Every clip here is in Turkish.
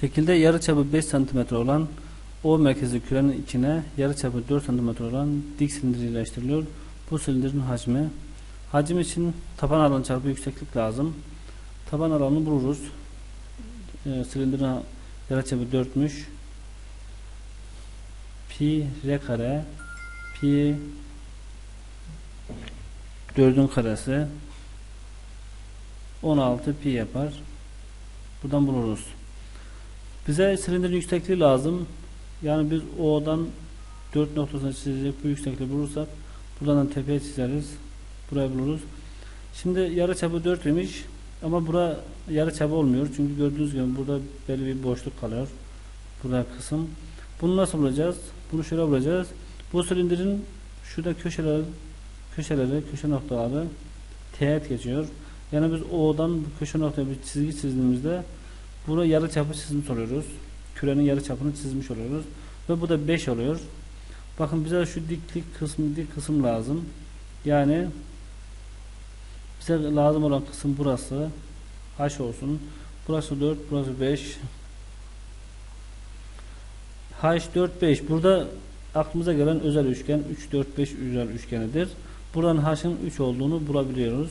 Şekilde yarıçapı 5 cm olan O merkezi kürenin içine yarıçapı 4 cm olan dik silindir yerleştiriliyor. Bu silindirin hacmi. Hacim için taban alanı çarpı yükseklik lazım. Taban alanını buluruz. Ee, silindirin yarıçapı 4'müş. Pi r kare pi 4'ün karesi 16 pi yapar. Buradan buluruz. Bize silindirin yüksekliği lazım. Yani biz O'dan 4 noktasına çizecek bu yüksekliği bulursak buradan da tepeye çizeriz. Burayı buluruz. Şimdi yarı çapı 4 imiş ama bura yarı çapı olmuyor. Çünkü gördüğünüz gibi burada belli bir boşluk kalıyor. Burada kısım. Bunu nasıl bulacağız? Bunu şöyle bulacağız. Bu silindirin şurada köşeler köşeleri, köşe noktaları teğet geçiyor. Yani biz O'dan köşe noktaya bir çizgi çizdiğimizde Burada yarı çapı çizmiş oluyoruz. Kürenin yarı çapını çizmiş oluyoruz. Ve bu da 5 oluyor. Bakın bize şu diklik kısmı dik kısım lazım. Yani bize lazım olan kısım burası. H olsun. Burası 4, burası 5. H 4 5. Burada aklımıza gelen özel üçgen 3 4 5 özel üçgenidir. Buradan H'ın 3 olduğunu bulabiliyoruz.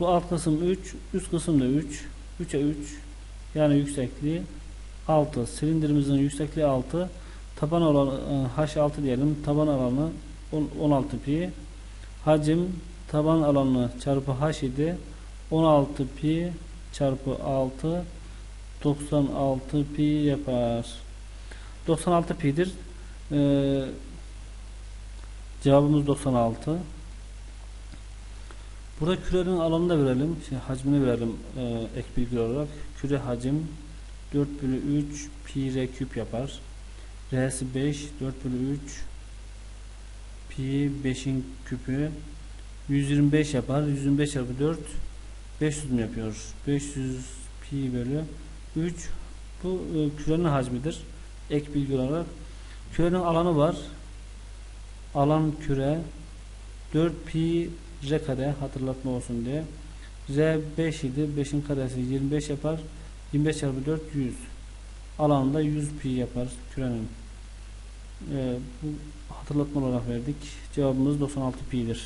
Bu alt kısım 3, üst kısım da 3. 3'e 3 yani yüksekliği 6. Silindirimizin yüksekliği 6. Taban alanı H6 diyelim. Taban alanı 16 pi. Hacim taban alanı çarpı H idi. 16 pi çarpı 6 96 pi yapar. 96 pi'dir. Ee, cevabımız 96. Burada kürenin alanını da verelim. Şey, hacmini verelim e, ek bilgi olarak. Küre hacim 4 bölü 3 pi r küp yapar. R'si 5 4 bölü 3 pi 5'in küpü 125 yapar. 125 çarpı 4 500 mü yapıyor? 500 pi bölü 3 bu e, kürenin hacmidir. Ek bilgi olarak kürenin alanı var. Alan küre 4 pi r kare hatırlatma olsun diye. R 5 idi. 5'in karesi 25 yapar. 25 çarpı 4 100. Alanında 100 pi yapar kürenin. Ee, bu hatırlatma olarak verdik. Cevabımız 96 pi'dir.